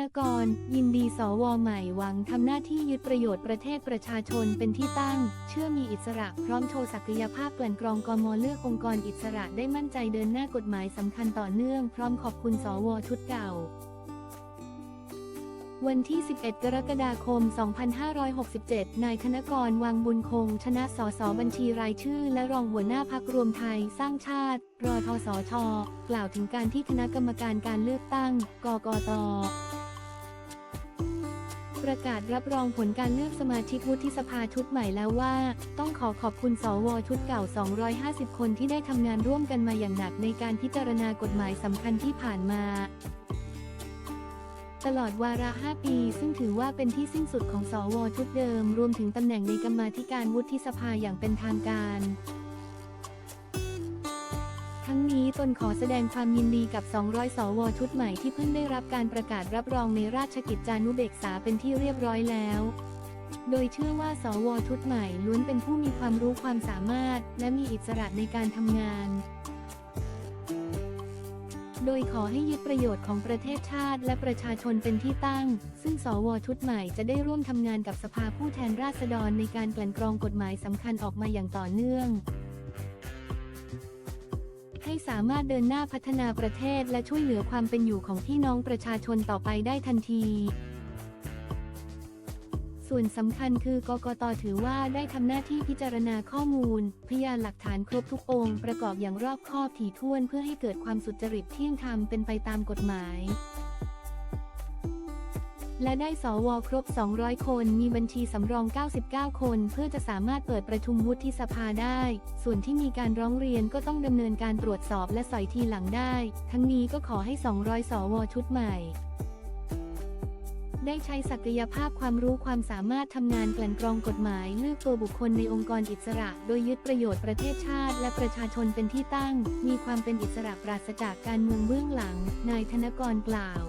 นกร ยินดีสวใหม่หวังทำหน้าที่ยึดประโยชน์ประเทศประชาชนเป็นที่ตั้ง เชื่อมีอิสระพร้อมโชว์ศักยภาพกลั่นกรองกมเลือกองค์กรอิสระได้มั่นใจเดินหน้ากฎหมายสำคัญต่อเนื่อง พร้อมขอบคุณสวชุดเก่าวันที่ 11 กรกฎาคม 2567 นายธนกร วังบุญคง ชนะ สส บัญชีรายชื่อ และรองหัวหน้าพักรวมไทย สร้างชาติ รอทสชกล่าวถึงการที่คณะกรรมการการเลือกตั้ง กกต ประกาศรับรองผลการเลือกสมาชิกวุฒิสภาชุดใหม่แล้วว่า ต้องขอขอบคุณสวชุดเก่า 250 คนที่ได้ทำงานร่วมกันมาอย่างหนักในการพิจารณากฎหมายสำคัญที่ผ่านมาตลอดวาระ 5 ปี ซึ่งถือว่าเป็นที่สิ้นสุดของสวชุดเดิม รวมถึงตำแหน่งในกรรมาธิการวุฒิสภาอย่างเป็นทางการ ตนขอแสดงความยินดีกับ 200 สว ชุดใหม่ที่เพิ่งได้รับการประกาศรับรองในราชกิจจานุเบกษาเป็นที่เรียบร้อยแล้ว โดยเชื่อว่า สว ชุดใหม่ล้วนเป็นผู้มีความรู้ความสามารถ และมีอิสระในการทำงาน โดยขอให้ยึดประโยชน์ของประเทศชาติและประชาชนเป็นที่ตั้ง ซึ่งสว ชุดใหม่จะได้ร่วมทำงานกับสภาผู้แทนราษฎรในการกลั่นกรองกฎหมายสำคัญออกมาอย่างต่อเนื่อง ให้สามารถเดินหน้าพัฒนาประเทศและช่วยเหลือความเป็นอยู่ของพี่น้องประชาชนต่อไปได้ทันที ส่วนสำคัญคือกกตถือว่าได้ทำหน้าที่พิจารณาข้อมูล พยานหลักฐานครบทุกองค์ ประกอบอย่างรอบคอบถี่ถ้วนเพื่อให้เกิดความสุจริตเที่ยงธรรมเป็นไปตามกฎหมาย และได้สวครบ 200 คน มีบัญชีสำรอง 99 คน เพื่อจะสามารถเปิดประชุมวุฒิสภาได้ ส่วนที่มีการร้องเรียนก็ต้องดำเนินการตรวจสอบและสอยทีหลังได้ ทั้งนี้ก็ขอให้ 200 สวชุดใหม่ ได้ใช้ศักยภาพความรู้ความสามารถทำงานกลั่นกรองกฎหมาย เลือกตัวบุคคลในองค์กรอิสระ โดยยึดประโยชน์ประเทศชาติ และประชาชนเป็นที่ตั้ง มีความเป็นอิสระปราศจากการเมืองเบื้องหลัง นายธนกรกล่าว